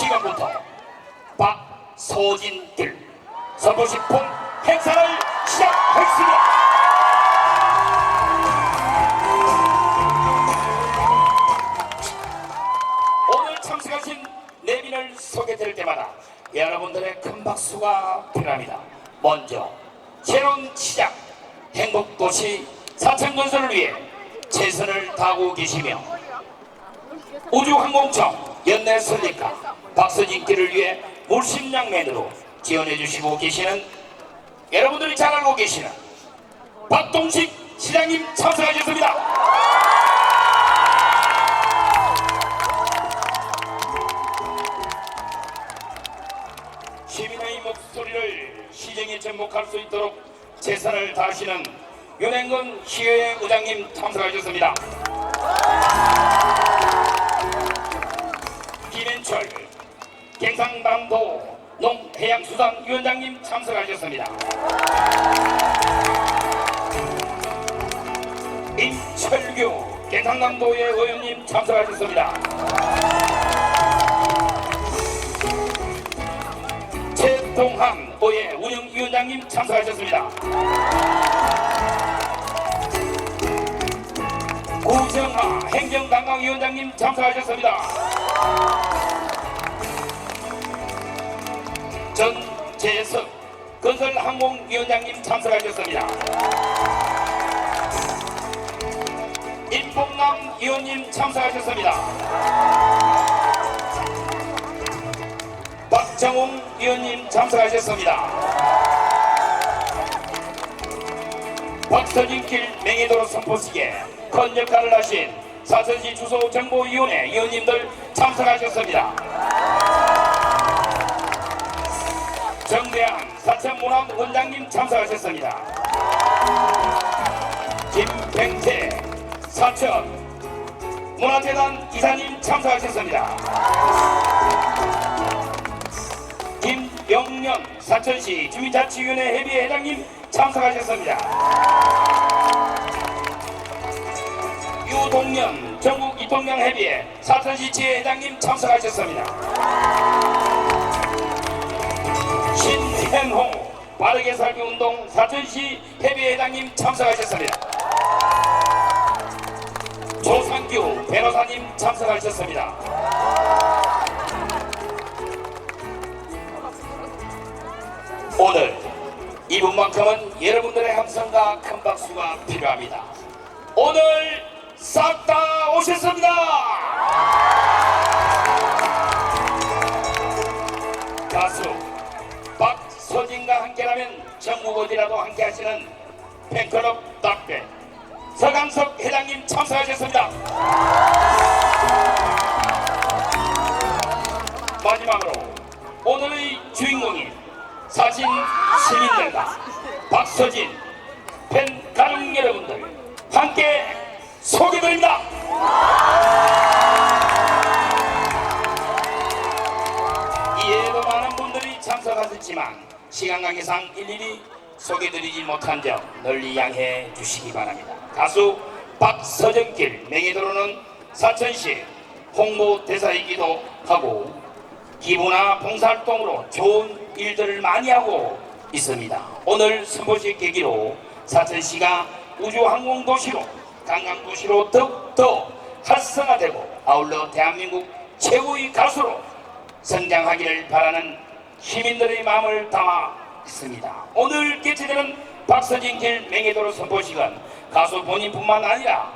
지금부터 박서진길 선포식품 행사를 시작하겠습니다. 오늘 참석하신 내빈을 소개드릴 때마다 여러분들의 큰 박수가 필요합니다. 먼저 새로운 시작 행복도시 사천건설을 위해 최선을 다하고 계시며 우주항공청 연내 설립가 박서진길을 위해 물심양면으로 지원해 주시고 계시는 여러분들이 잘 알고 계시는 박동식 시장님 참석하셨습니다. 시민의 목소리를 시정에 접목할 수 있도록 최선을 다하시는 윤행근 시의회 의장님 참석하셨습니다. 김현철 경상남도 농해양수산위원장님 참석하셨습니다. 임철규 경상남도의 의원님 참석하셨습니다. 최동한 의회 운영위원장님 참석하셨습니다. 구정하 행정관광위원장님 참석하셨습니다. 항공위원장님 참석하셨습니다. 임봉남 의원님 참석하셨습니다. 박정웅 의원님 참석하셨습니다. 박서진길 맹해도로 선포식에 큰 역할을 하신 사천시 주소정보위원회 위원님들 참석하셨습니다. 정대한 사천문화 원장님 참석하셨습니다. 김팽태 사천 문화재단 이사님 참석하셨습니다. 김영년 사천시 주민자치위원회 협의회 회장님 참석하셨습니다. 유동년 전국 이통령 협의회 사천시 지회회장님 참석하셨습니다. 신현홍 바르게 살기 운동 사천시 협의회장님 참석하셨습니다. 조상규 변호사님 참석하셨습니다. 오늘 이분만큼은 여러분들의 함성과 큰 박수가 필요합니다. 오늘 싹 다 오셨습니다. 함께라면 어디라도 함께하시는 팬클럽 딱배 서강석 회장님 참석하셨습니다. 마지막으로 오늘의 주인공인 사진 시민들과 박서진 팬 가족 여러분들 함께 소개드립니다. 이에도 많은 분들이 참석하셨지만 시간 관계상 일일이 소개드리지 못한 점 널리 양해해 주시기 바랍니다. 가수 박서정길 맹해도로는 사천시 홍보 대사이기도 하고 기부나 봉사활동으로 좋은 일들을 많이 하고 있습니다. 오늘 선보식 계기로 사천시가 우주항공도시로 관광도시로 더욱더 활성화되고 아울러 대한민국 최고의 가수로 성장하기를 바라는 시민들의 마음을 담아 있습니다. 오늘 개최되는 박서진 길 맹해도로 선보식은 가수 본인뿐만 아니라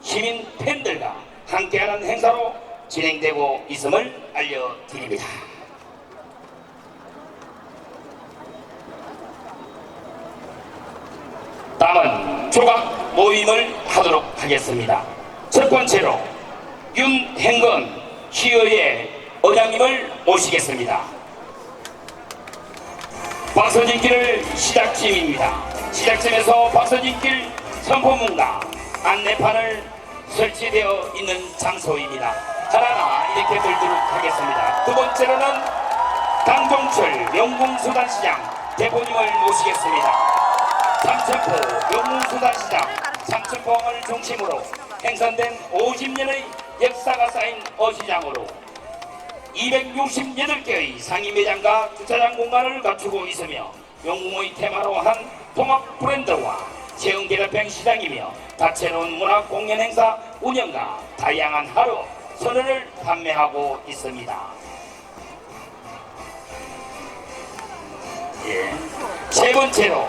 시민 팬들과 함께하는 행사로 진행되고 있음을 알려드립니다. 다음은 조각 모임을 하도록 하겠습니다. 첫 번째로 윤행건 시의회 의장님을 모시겠습니다. 박서진길 시작점입니다. 시작점에서 박서진길 선포문과 안내판을 설치되어 있는 장소입니다. 하나하나 이렇게 들도록 하겠습니다. 두 번째로는 강종철 영궁수단시장 대표님을 모시겠습니다. 삼천포 영웅수단시장 삼천포항을 중심으로 행선된 50년의 역사가 쌓인 어시장으로 268개의 상임 매장과 주차장 공간을 갖추고 있으며 영웅의 테마로 한 통합 브랜드와 체험 계략형 시장이며 다채로운 문화 공연 행사 운영과 다양한 하루 선언을 판매하고 있습니다. 예. 세 번째로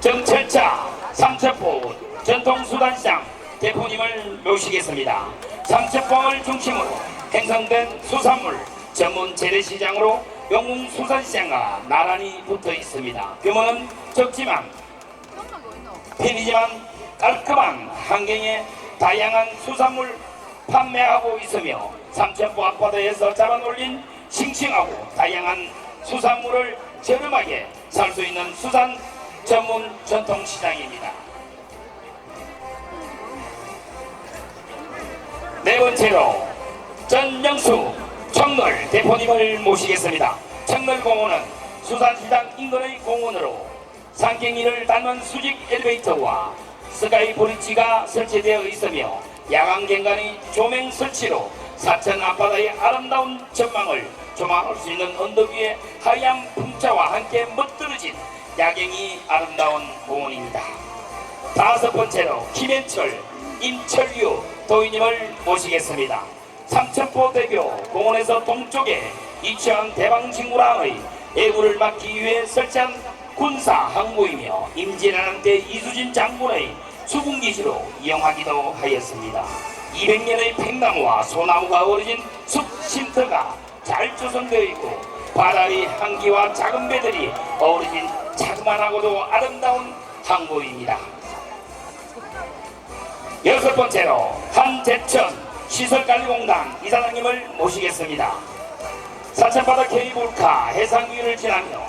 정철차 삼천포 전통수단시장 대표님을 모시겠습니다. 삼천포을 중심으로 형성된 수산물 전문 재래시장으로 영웅 수산시장과 나란히 붙어 있습니다. 규모는 적지만 편이지만 깔끔한 환경에 다양한 수산물 판매하고 있으며 삼천포 앞바다에서 잡아올린 싱싱하고 다양한 수산물을 저렴하게 살 수 있는 수산 전문 전통시장입니다. 네 번째로 전명수 청널 대표님을 모시겠습니다. 청널공원은 수산시장 인근의 공원으로 상경이를 닮은 수직 엘리베이터와 스카이 브릿지가 설치되어 있으며 야광경관의 조명 설치로 사천 앞바다의 아름다운 전망을 조망할 수 있는 언덕 위에 하얀 풍차와 함께 멋들어진 야경이 아름다운 공원입니다. 다섯 번째로 김현철, 임철유 도인님을 모시겠습니다. 삼천포대교 공원에서 동쪽에 위치한 대방식물항의 애구를 막기 위해 설치한 군사 항모이며 임진왜란 때 이수진 장군의 수군기지로 이용하기도 하였습니다. 200년의 팽나무와 소나무가 어우러진 숲 쉼터가 잘 조성되어 있고 바다의 향기와 작은 배들이 어우러진 자그만하고도 아름다운 항모입니다. 여섯 번째로 한재천 시설관리공단 이사장님을 모시겠습니다. 사천바다 케이블카 해상 위를 지나며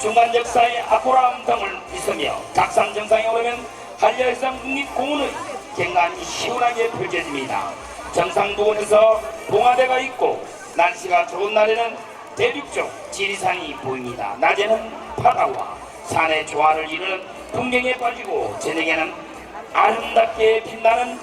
중간 역사의 아쿠람 등을 있으며 각산 정상에 오르면 한려해상 국립공원의 경관이 시원하게 펼쳐집니다. 정상 부근에서 봉화대가 있고 날씨가 좋은 날에는 대륙 쪽 지리산이 보입니다. 낮에는 바다와 산의 조화를 이루는 풍경에 빠지고 저녁에는 아름답게 빛나는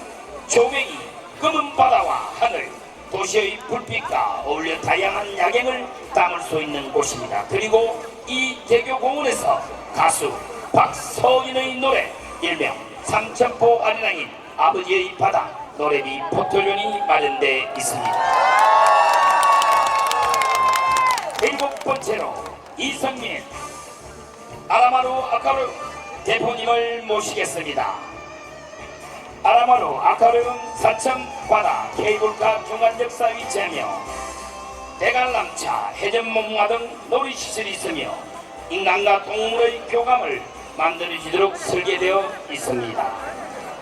조명이 검은 바다와 하늘 도시의 불빛과 어울려 다양한 야경을 담을 수 있는 곳입니다. 그리고 이 대교공원에서 가수 박서인의 노래 일명 삼천포 아리랑인 아버지의 바다 노래비 포토존이 마련돼 있습니다. 일곱 번째로 이성민 아라마루 아카루 대표님을 모시겠습니다. 아라마루 아카루는 사천 바다 케이블카 중간 역사 위치하며 대관람차, 해전문화 등 놀이시설이 있으며 인간과 동물의 교감을 만들어지도록 설계되어 있습니다.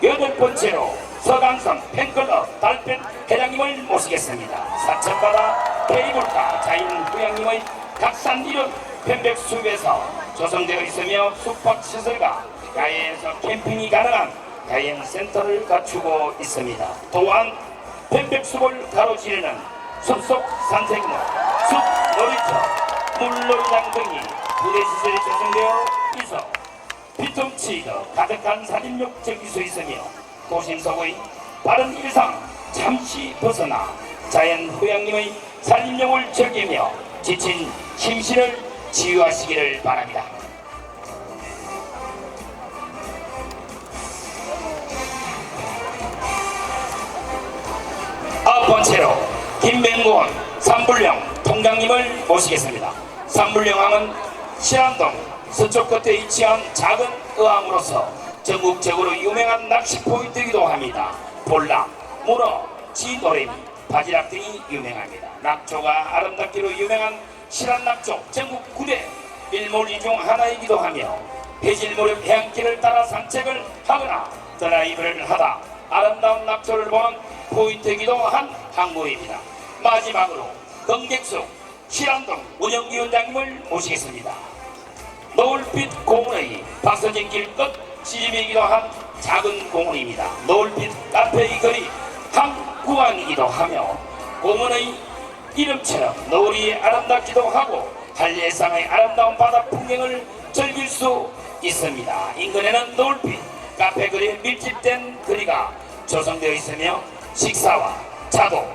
여덟 번째로 서강성 팬클럽 달팬 회장님을 모시겠습니다. 사천바다 케이블카 자인 후양님의 각산 이름 편백숲에서 조성되어 있으며 숙박시설과 야외에서 캠핑이 가능한 야영 센터를 갖추고 있습니다. 또한 편백숲을 가로지르는 숲속 산책로, 숲 놀이터, 물놀이장 등이 부대시설이 조성되어 있어 피톤치가 가득한 산림욕 즐길 수 있으며 도심 속의 바른 일상 잠시 벗어나 자연 휴양림의 산림욕을 즐기며 지친 심신을 치유하시기를 바랍니다. 번째로 김맹곤 삼불령 통장님을 모시겠습니다. 삼불령항은 신안동 서쪽 끝에 위치한 작은 어항으로서 전국적으로 유명한 낚시 포인트이기도 합니다. 볼락, 문어, 지도래미, 바지락 등이 유명합니다. 낙조가 아름답기로 유명한 실안낙조 전국 9대 일몰이 중 하나이기도 하며 해질무렵 해안길을 따라 산책을 하거나 드라이브를 하다 아름다운 낙조를 보는 포인트이기도 한 항구입니다. 마지막으로 경객숙 실안동 운영위원장님을 모시겠습니다. 노을빛 공원의 박서진 길 끝 시집이기도 한 작은 공원입니다. 노을빛 카페의 거리 항구항이기도 하며 공원의 이름처럼 노을이 아름답기도 하고 한예상의 아름다운 바다 풍경을 즐길 수 있습니다. 인근에는 노을빛 카페 거리에 밀집된 거리가 조성되어 있으며 식사와 자도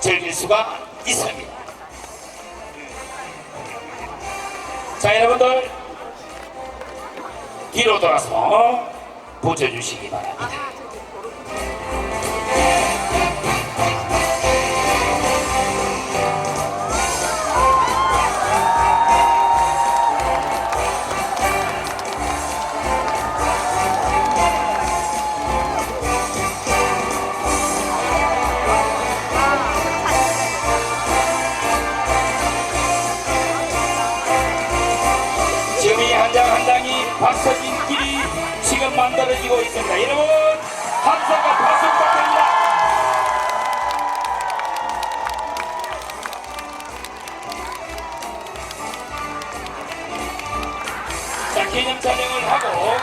즐길 수가 있습니다. 자 여러분들 뒤로 돌아서 보여주시기 바랍니다. 기념 촬영을 하고!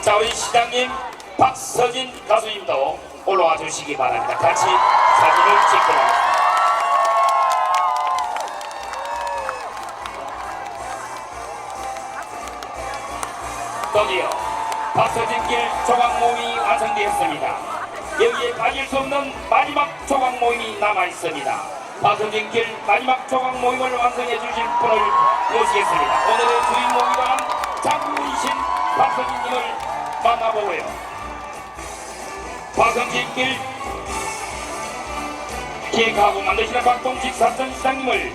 자 우리 시장님 박서진 가수님도 올라와 주시기 바랍니다. 같이 사진을 찍도록 하겠습니다. 거기요 박서진길 조각 모임이 완성되었습니다. 여기에 빠질 수 없는 마지막 조각 모임이 남아 있습니다. 박서진길 마지막 조각 모임을 완성해 주실 분을 모시겠습니다. 오늘의 주인공이란 장군이신 박서진님을 만나보고요. 박성진길 기획하고 만드시는 박동식 사천시장님을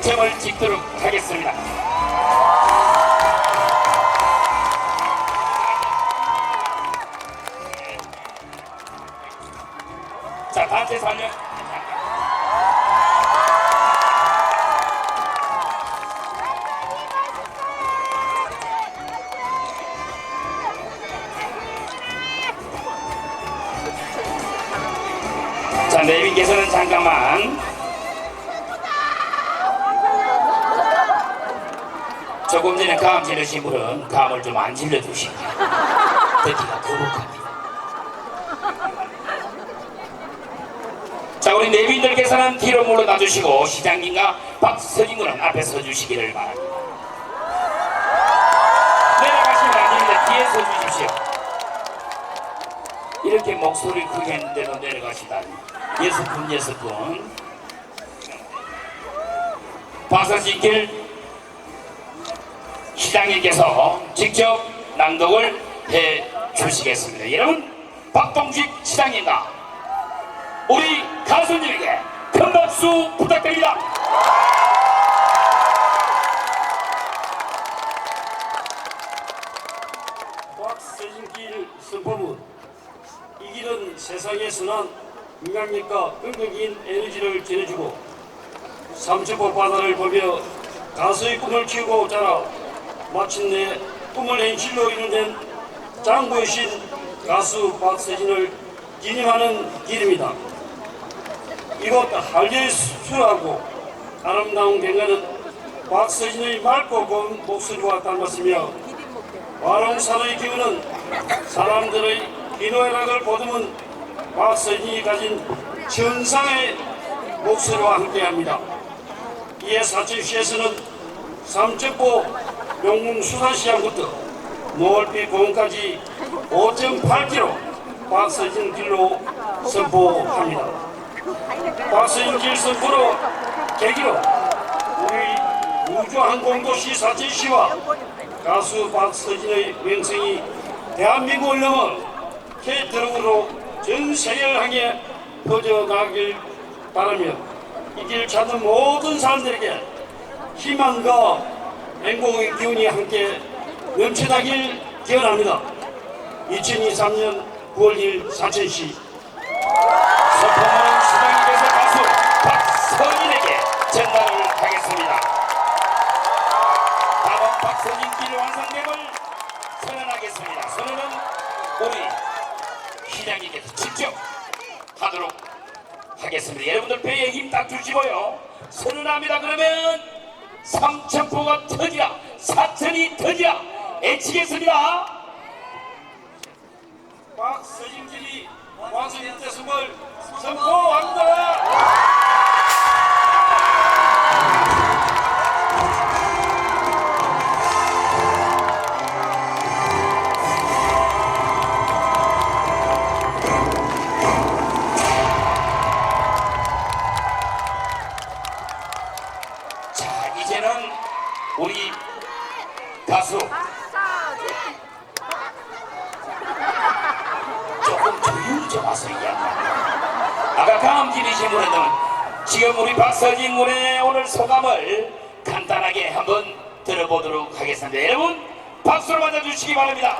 점을 찍도록 하겠습니다. 분은 감을 좀 안 질러주시고 듣기가 거북합니다. 자, 우리 내빈들께서는 뒤로 물러나 주시고 시장님과 박서진 군은 앞에 서 주시기를 바랍니다. 내려가시면 안 됩니다. 뒤에 서 주십시오. 이렇게 목소리 크게 했는데도 내려가시다니. 분, 여섯 분. 박서진 길 시장님께서 직접 낭독을 해 주시겠습니다. 여러분, 박동식 시장님과 우리 가수님에게 큰 박수 부탁드립니다. 박세진길 선포문 이 길은 세상에 선한 인간력과 끈적인 에너지를 전해주고 삼천포 바다를 보며 가수의 꿈을 키우고 자라 마침내 꿈을 현실로 이루는 장구이신 가수 박세진을 기념하는 길입니다. 이곳 한려의 수라고 아름다운 경관은 박서진의 맑고 고운 목소리와 닮았으며 와롱사의 기운은 사람들의 희노애락을 보듬은 박서진이 가진 천상의 목소리와 함께합니다. 이에 사천시에서는 삼척보 용궁 수산시장부터 노을빛 공원까지 5.8km 박서진 길로 선포합니다. 박서진 길 선포로 계기로 우리 우주항공도시 사천시와 가수 박서진의 명성이 대한민국을 넘어 캐트럭으로 전 세계를 향해 퍼져나가길 바라며 이 길 찾는 모든 사람들에게 희망과 행복의 기운이 함께 넘쳐나길 기원합니다. 2023년 9월 1일 사천시 서포는 시장님께서 가수 박서진에게 전달을 하겠습니다. 다음 박서진 길 완성됨을 선언하겠습니다. 선언은 우리 시장님께서 직접 하도록 하겠습니다. 여러분들 배에 힘 딱 주시고요. 선언합니다. 그러면 삼천포가 터지라 사천이 터지라 애치겠습니다. 박서진길이 완성됐음을 선포합니다. 분은 지금 우리 박서진 군의 오늘 소감을 간단하게 한번 들어보도록 하겠습니다 여러분 박수로 맞아주시기 바랍니다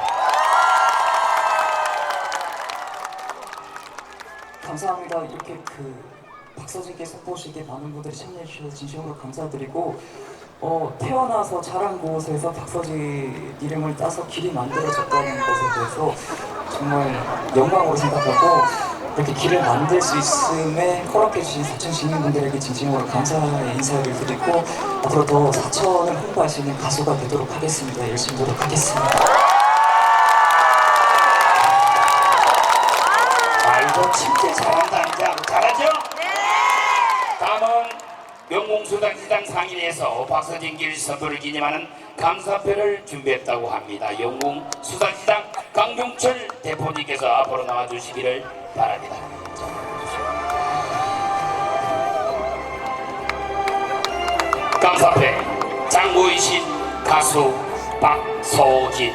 감사합니다. 이렇게 그 박서진께 선보시게 많은 분들이 참여해 주셔서 진심으로 감사드리고 어, 태어나서 자란 곳에서 박서진 이름을 따서 길이 만들어졌다는 것에 대해서 정말 영광으로 생각하고 이렇게 길을 만들 수 있음에 허락해 주신 사천 시민분들에게 진심으로 감사의 인사를 드리고 앞으로 더 사천을 홍보할 수 있는 가수가 되도록 하겠습니다. 열심히 노력하겠습니다. 아이고 진짜 잘한다 이제 잘하죠? 다음은 영공수당시장 상인에서 박서진길 선포를 기념하는 감사표를 준비했다고 합니다. 영공수당시장 강종철 대표님께서 앞으로 나와주시기를 바랍니다. 감사패 장고이신 가수 박서진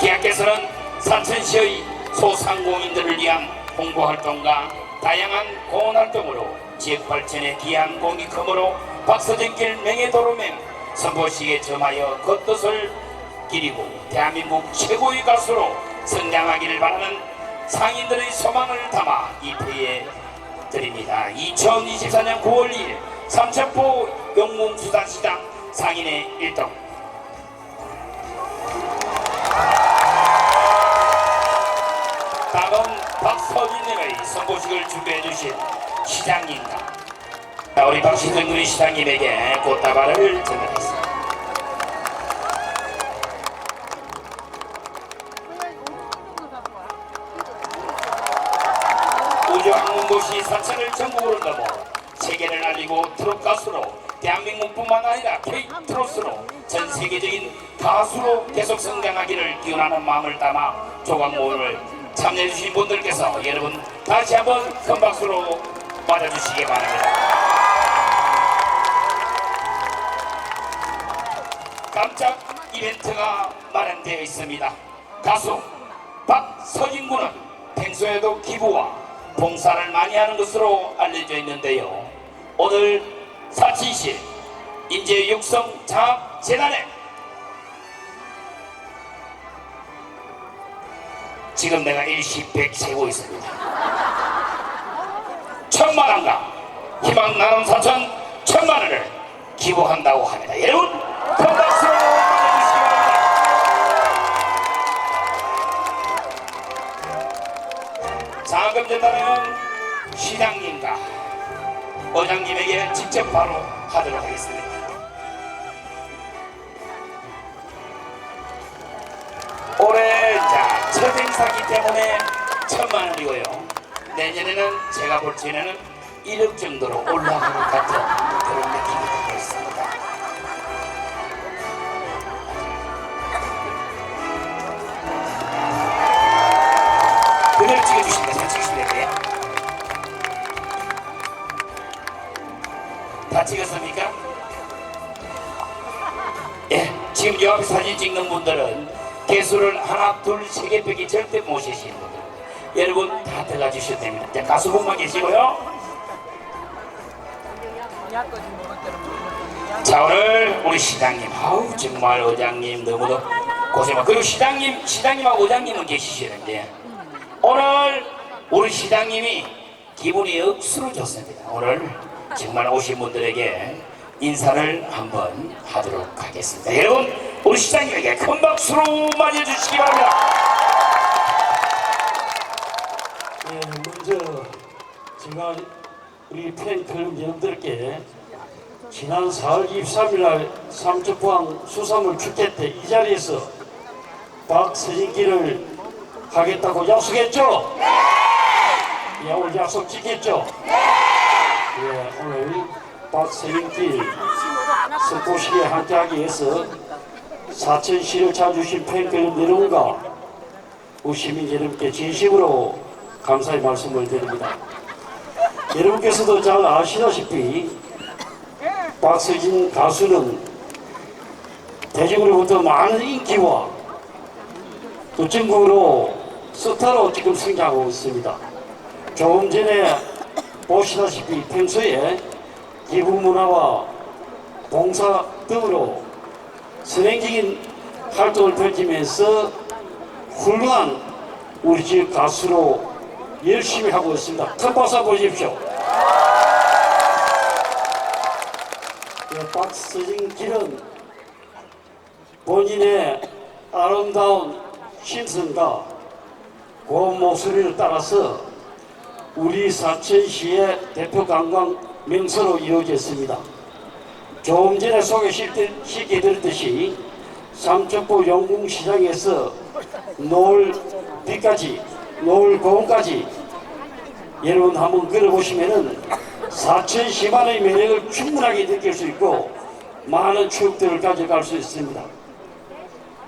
계약께서는 사천시의 소상공인들을 위한 홍보활동과 다양한 공헌활동으로 지역 발전에 기한 공이 크므로 박서진길 명예도로명 선포식에 점하여 겉뜻을 기리고 대한민국 최고의 가수로 성장하기를 바라는 상인들의 소망을 담아 입회에 드립니다. 2024년 9월 2일 삼천포 영웅수산시장 상인의 일동 다음 박서진님의 선고식을 준비해 주신 시장님과 자, 우리 박시준군이 시장님에게 꽃다발을 전달했습니다. 전국으로 넘어 세계를 알리고 트롯 가수로 대한민국뿐만 아니라 K-트롯으로 전 세계적인 가수로 계속 성장하기를 기원하는 마음을 담아 조각 모임을 참여해주신 분들께서 여러분 다시 한번 큰 박수로 맞아주시기 바랍니다. 깜짝 이벤트가 마련되어 있습니다. 가수 박서진 군은 평소에도 기부와 봉사를 많이 하는 것으로 알려져 있는데요. 오늘 사치시 인재 육성 장학 재단에 지금 내가 일시백 세고 있습니다. 천만 원과 희망 나눔 사천 천만 원을 기부한다고 합니다. 여러분 맞 자금 전달은 시장님과 어장님에게 직접 바로 하도록 하겠습니다. 올해 자, 첫 행사기 때문에 천만 원이고요. 내년에는 제가 볼 때는 1억 정도로 올라갈 것 같은 그런 느낌이 다 찍었습니까? 예, 지금 요 앞에 사진 찍는 분들은 개수를 하나, 둘, 세 개 빼기 절대 못 세시는 분들. 여러분 다 들어가 주셔도 됩니다. 자, 가수분만 계시고요. 자, 오늘 우리 시장님, 아우 정말 의장님 너무도 고생 많. 그리고 시장님, 시장님하고 의장님은 계시시는데 오늘 우리 시장님이 기분이 억수로 좋습니다. 오늘 정말 오신 분들에게 인사를 한번 하도록 하겠습니다. 여러분, 우리 시장님에게 큰 박수로 맞이해주시기 바랍니다. 예, 먼저 제가 우리 팬 클럽 여러분들께 지난 4월 23일 날 삼척포항 수산물 축제 때 이 자리에서 박서진기를 하겠다고 약속했죠? 네! 예, 오늘 약속 지켰죠? 네! 예, 오늘 박서진길 선포식에 함께하기 위해서 사천 시를 찾아주신 팬클럽 여러분과 우리 시민 여러분께 진심으로 감사의 말씀을 드립니다. 여러분께서도 잘 아시다시피 박서진 가수는 대중으로부터 많은 인기와 또 전국으로 스타로 지금 성장하고 있습니다. 조금 전에 보시다시피 평소에 기부문화와 봉사 등으로 선행적인 활동을 펼치면서 훌륭한 우리 집 가수로 열심히 하고 있습니다. 큰 박수 보십시오. 예, 박서진 길은 본인의 아름다운 신선과 고운 목소리를 따라서 우리 사천시의 대표 관광 명소로 이루어졌습니다. 조금 전에 소개시켜드렸듯이 삼천포 영궁시장에서 노을 빛까지 노을 고음까지 여러분 한번 걸어보시면은 사천시만의 매력을 충분하게 느낄 수 있고 많은 추억들을 가져갈 수 있습니다.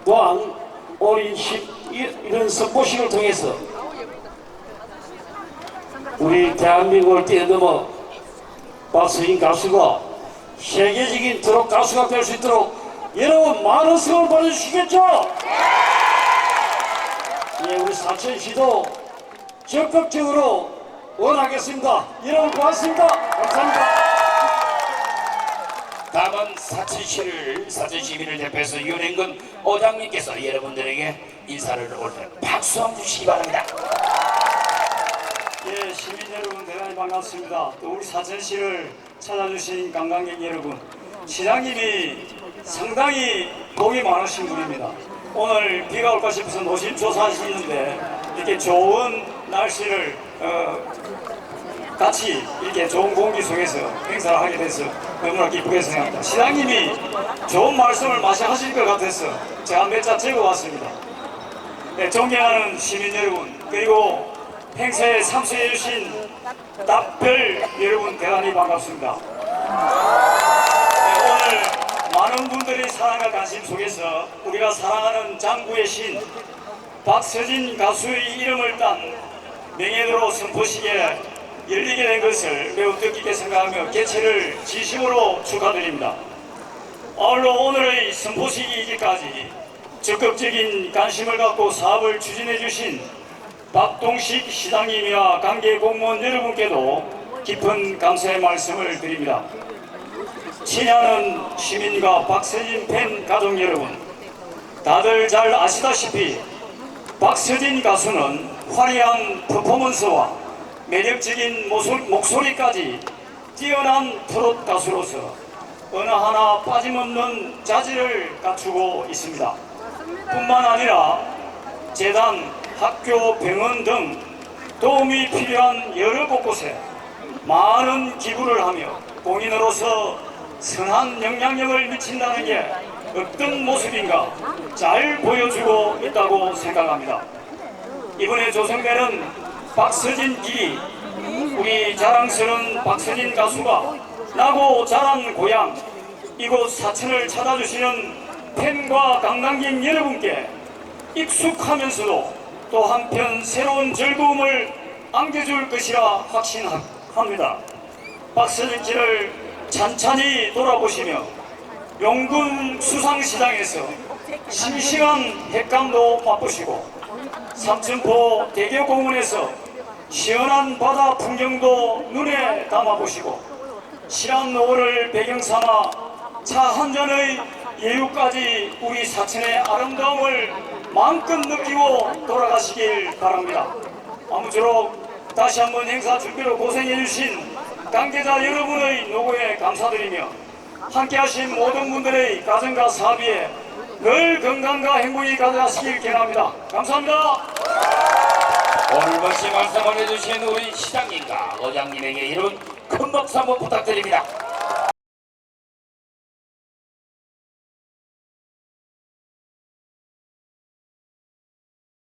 또한 이- 이런 선보식을 통해서 우리 대한민국을 뛰어넘어 박서인 가수가 세계적인 트롯 가수가 될 수 있도록 여러분 많은 성을 보내주시겠죠? 예, 우리 사천시도 적극적으로 원하겠습니다. 여러분 고맙습니다. 감사합니다. 다음은 사천시를 사천 시민을 대표해서 윤행근 어장님께서 여러분들에게 인사를 올려 박수 한번 주시기 바랍니다. 예, 시민 여러분 대단히 반갑습니다. 또 우리 사천시를 찾아주신 관광객 여러분, 시장님이 상당히 복이 많으신 분입니다. 오늘 비가 올까 싶어서 노심초사하시는데 이렇게 좋은 날씨를 어, 같이 이렇게 좋은 공기 속에서 행사를 하게 돼서 너무나 기쁘게 생각합니다. 시장님이 좋은 말씀을 마치 하실 것 같아서 제가 몇 자 적어 왔습니다. 네, 존경하는 시민 여러분 그리고 행사에 참석해 주신 답별 여러분 대단히 반갑습니다. 네, 오늘 많은 분들의 사랑과 관심 속에서 우리가 사랑하는 장구의 신 박서진 가수의 이름을 딴 명예도로 선포식에 열리게 된 것을 매우 뜻깊게 생각하며 개최를 진심으로 축하드립니다. 아울러 오늘의 선포식이 이기까지 적극적인 관심을 갖고 사업을 추진해 주신 박동식 시장님이와 관계 공무원 여러분께도 깊은 감사의 말씀을 드립니다. 친애하는 시민과 박서진 팬 가족 여러분, 다들 잘 아시다시피 박서진 가수는 화려한 퍼포먼스와 매력적인 목소리까지 뛰어난 트롯 가수로서 어느 하나 빠짐없는 자질을 갖추고 있습니다. 뿐만 아니라 재단, 학교, 병원 등 도움이 필요한 여러 곳곳에 많은 기부를 하며 공인으로서 선한 영향력을 미친다는 게 어떤 모습인가 잘 보여주고 있다고 생각합니다. 이번에 조성되는 박서진 길이 우리 자랑스러운 박서진 가수가 나고 자란 고향 이곳 사천을 찾아주시는 팬과 관광객 여러분께 익숙하면서도 또 한편 새로운 즐거움을 안겨줄 것이라 확신합니다. 박서진 길을 찬찬히 돌아보시며 용군 수상시장에서 싱싱한 횟감도 맛보시고 삼천포 대교공원에서 시원한 바다 풍경도 눈에 담아보시고 실한 노을을 배경 삼아 차 한 잔의 예유까지 우리 사천의 아름다움을 마음껏 느끼고 돌아가시길 바랍니다. 아무쪼록 다시 한번 행사 준비로 고생해주신 관계자 여러분의 노고에 감사드리며 함께하신 모든 분들의 가정과 사비에 늘 건강과 행복이 가득하시길 기원합니다. 감사합니다. 오늘 멋진 말씀을 해주신 우리 시장님과 어장님에게 이런 큰 박수 한번 부탁드립니다.